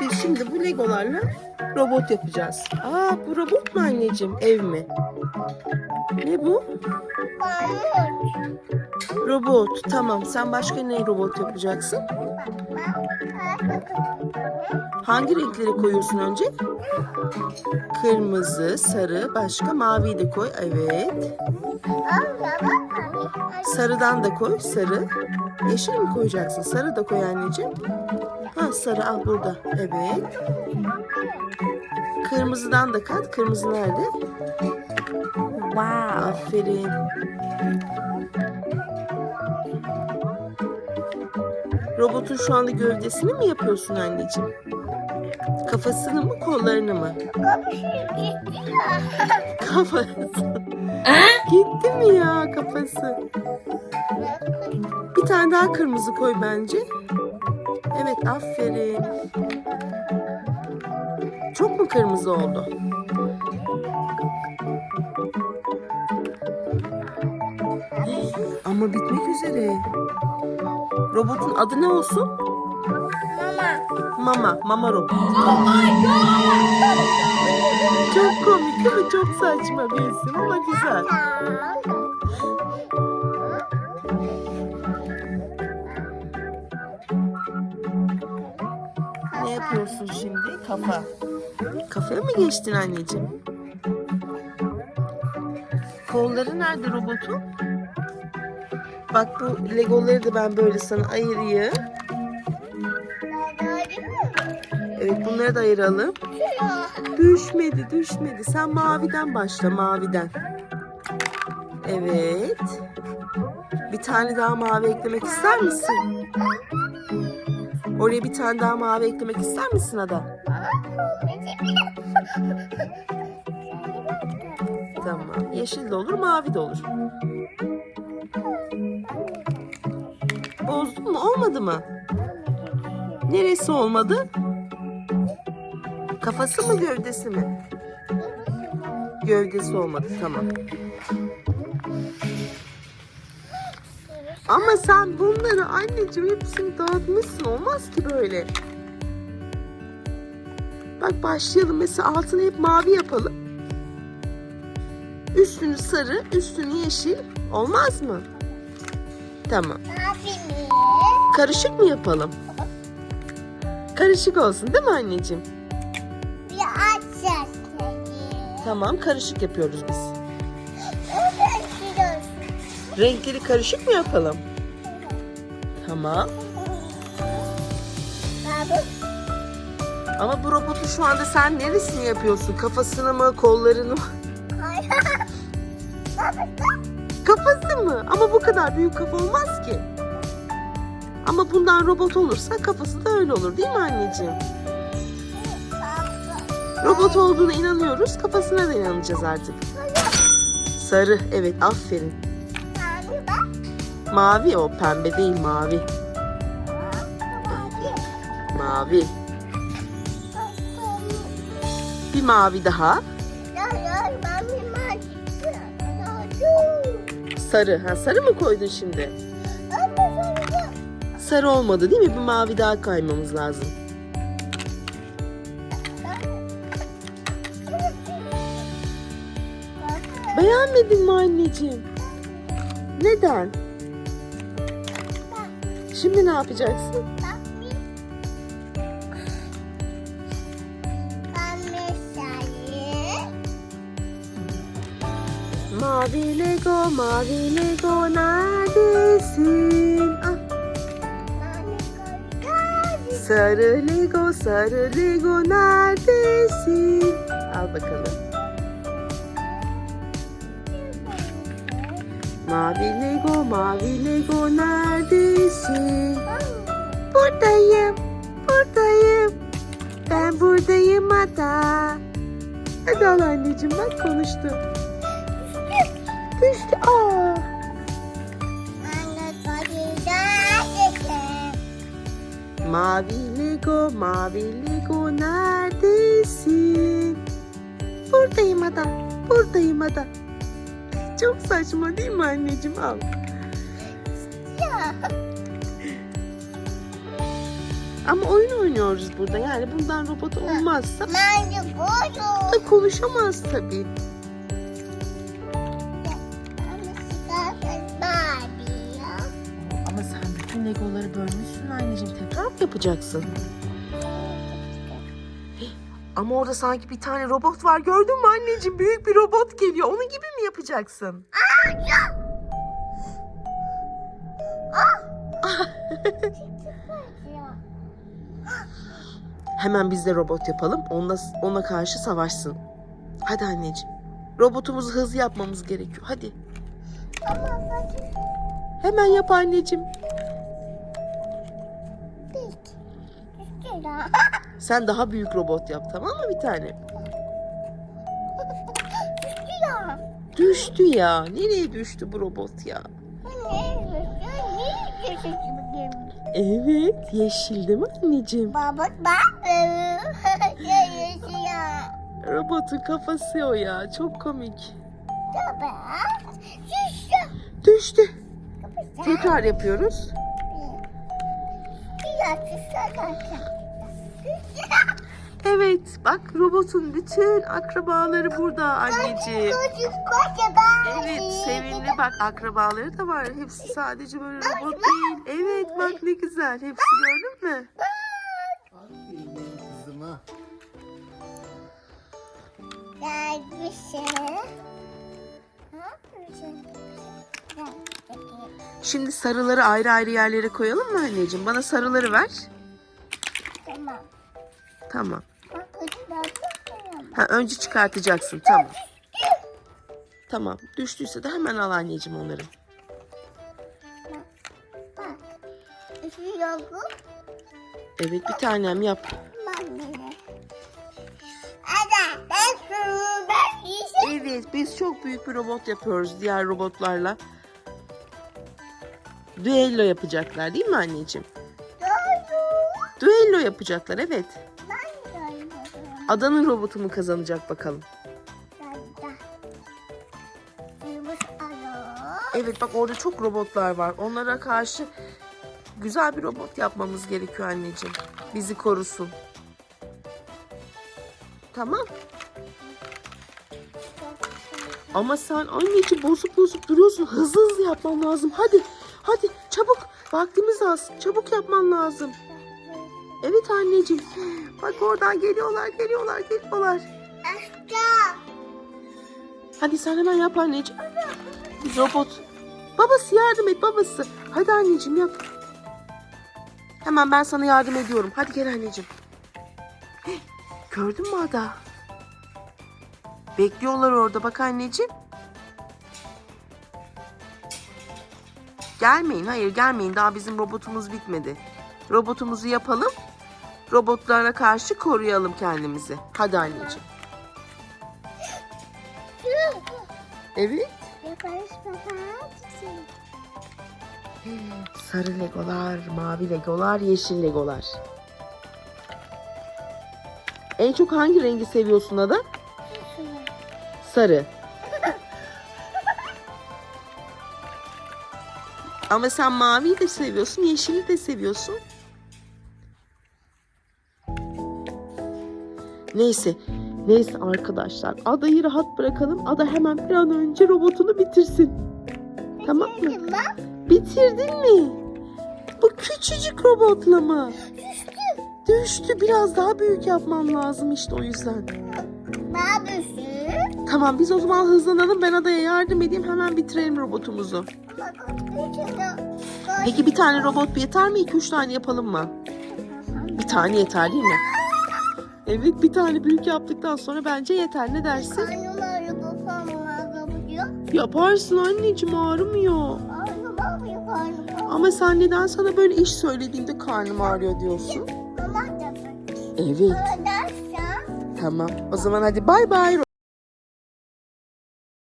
Biz şimdi bu legolarla robot yapacağız. Aa bu robot mu anneciğim? Ev mi? Ne bu? Robot. Tamam. Sen başka ne robot yapacaksın? Hangi renkleri koyuyorsun önce? Kırmızı, sarı, başka maviyi de koy. Evet. Sarıdan da koy. Sarı. Yeşil mi koyacaksın? Sarı da koy anneciğim. Ha sarı al burada. Evet. Kırmızıdan da kat. Kırmızı nerede? Wow. Aferin. Robotun şu anda gövdesini mi yapıyorsun anneciğim? Kafasını mı kollarını mı? Kafası. Gitti mi ya kafası? Bir tane daha kırmızı koy bence. Evet aferin. Çok mu kırmızı oldu? Ama bitmek üzere. Robotun adı ne olsun? Mama. Mama robot. Çok komik değil mi? Çok saçma bir isim ama güzel. Ne yapıyorsun şimdi? Kafa. Kafaya mı geçtin anneciğim? Kolları nerede robotun? Bak bu legoları da ben böyle sana ayırayım. Evet bunları da ayıralım. Düşmedi düşmedi. Sen maviden başla maviden. Evet. Bir tane daha mavi eklemek ister misin? Oraya bir tane daha mavi eklemek ister misin Ada? Tamam. Yeşil de olur, mavi de olur. Bozdun mu? Olmadı mı? Neresi olmadı? Kafası mı gövdesi mi? Gövdesi olmadı. Tamam. Ama sen bunları anneciğim hepsini dağıtmışsın. Olmaz ki böyle. Bak başlayalım. Mesela altını hep mavi yapalım. Üstünü sarı, üstünü yeşil. Olmaz mı? Tamam. Karışık mı yapalım? Karışık olsun değil mi anneciğim? Tamam karışık yapıyoruz biz. Renkleri karışık mı yapalım? Tamam. Ama bu robotu şu anda sen neresini yapıyorsun? Kafasını mı, kollarını mı? Kafası mı? Ama bu kadar büyük kafa olmaz ki. Ama bundan robot olursa kafası da öyle olur değil mi anneciğim? Robot olduğuna inanıyoruz, kafasına da inanacağız artık. Sarı, evet aferin. Mavi o, pembe değil mavi. Mavi. Bir mavi daha. Sarı. Ha, sarı mı koydun şimdi? Sarı olmadı değil mi? Bir mavi daha kaymamız lazım. Beğenmedin mi anneciğim? Neden? Şimdi ne yapacaksın? Mavi Lego, mavi Lego neredesin? Ah, sarı Lego, sarı Lego neredesin? Al bakalım. Mavi Lego, mavi Lego neredesin? Buradayım, buradayım. Ben buradayım Ada. Hadi al anneciğim bak konuştu. Düştü. Aa. Mavi Lego, mavi Lego neredesin? Buradayım Ada, buradayım Ada. Çok saçma değil mi anneciğim? Al. Ama oyun oynuyoruz burada. Yani bundan robot olmazsa Ben de da konuşamaz tabii. Ama sen bütün legoları bölmüşsün anneciğim. Tekrar mı yapacaksın? Ama orada sanki bir tane robot var. Gördün mü anneciğim? Büyük bir robot geliyor. Onun gibi mi yapacaksın? Hemen biz de robot yapalım. Onunla, ona karşı savaşsın. Hadi anneciğim. Robotumuzu hızlı yapmamız gerekiyor. Hadi. Hemen yap anneciğim. Sen daha büyük robot yap tamam mı bir tane? Düştü ya. Nereye düştü bu robot ya? Evet. Yeşil değil mi anneciğim? Baba ben yaşıyor. Robotun kafası o ya. Çok komik. Baba şişe. Düştü. Tekrar yapıyoruz. Bir yatışa Evet. Bak robotun bütün akrabaları burada anneciğim. Evet sevimli bak akrabaları da var. Hepsi sadece böyle robot değil. Evet bak ne güzel. Hepsi gördün mü? Kızıma. Şimdi sarıları ayrı ayrı yerlere koyalım mı anneciğim? Bana sarıları ver. Tamam. Ha önce çıkartacaksın. Tamam. Tamam. Düştüyse de hemen al anneciğim onları. Evet bir tanem yap. Evet biz çok büyük bir robot yapıyoruz diğer robotlarla. Düello yapacaklar değil mi anneciğim? Düello yapacaklar evet. Adanın robotu mu kazanacak bakalım. Evet bak orada çok robotlar var. Onlara karşı güzel bir robot yapmamız gerekiyor anneciğim. Bizi korusun. Tamam. Ama sen anneciğim bozup bozup duruyorsun. Hızlı hızlı yapman lazım. Hadi. Hadi çabuk. Vaktimiz az. Çabuk yapman lazım. Evet anneciğim. Bak oradan geliyorlar, geliyorlar, geliyorlar. Aşağı. Hadi sen hemen yap anneciğim. Robot. Babası yardım et babası. Hadi anneciğim yap. Hemen ben sana yardım ediyorum. Hadi gel anneciğim. Gördün mü Ada? Bekliyorlar orada bak anneciğim. Gelmeyin hayır gelmeyin daha bizim robotumuz bitmedi. Robotumuzu yapalım. Robotlara karşı koruyalım kendimizi. Hadi anneciğim. Evet. Sarı legolar, mavi legolar, yeşil legolar. En çok hangi rengi seviyorsun Ada? Sarı. Ama sen maviyi de seviyorsun, yeşili de seviyorsun. Neyse, neyse arkadaşlar. Ada'yı rahat bırakalım. Ada hemen bir an önce robotunu bitirsin. Tamam mı? Bak. Bitirdin mi? Bu küçücük robotla mı? Düştü. Biraz daha büyük yapmam lazım işte o yüzden. Ne yapıyorsun? Tamam biz o zaman hızlanalım. Ben adaya yardım edeyim. Hemen bitirelim robotumuzu. Peki bir tane robot yeter mi? İki üç tane yapalım mı? Bir tane yeter değil mi? Evet bir tane büyük yaptıktan sonra bence yeter. Ne dersin? Karnım ağrıyor babam ağrıyor. Yaparsın anneciğim ağrımıyor. Ağrıyor ağrıyor karnım. Ama sen neden sana böyle iş söylediğimde karnım ağrıyor diyorsun? Bak. Evet Ödersen. tamam. O zaman hadi bay bay.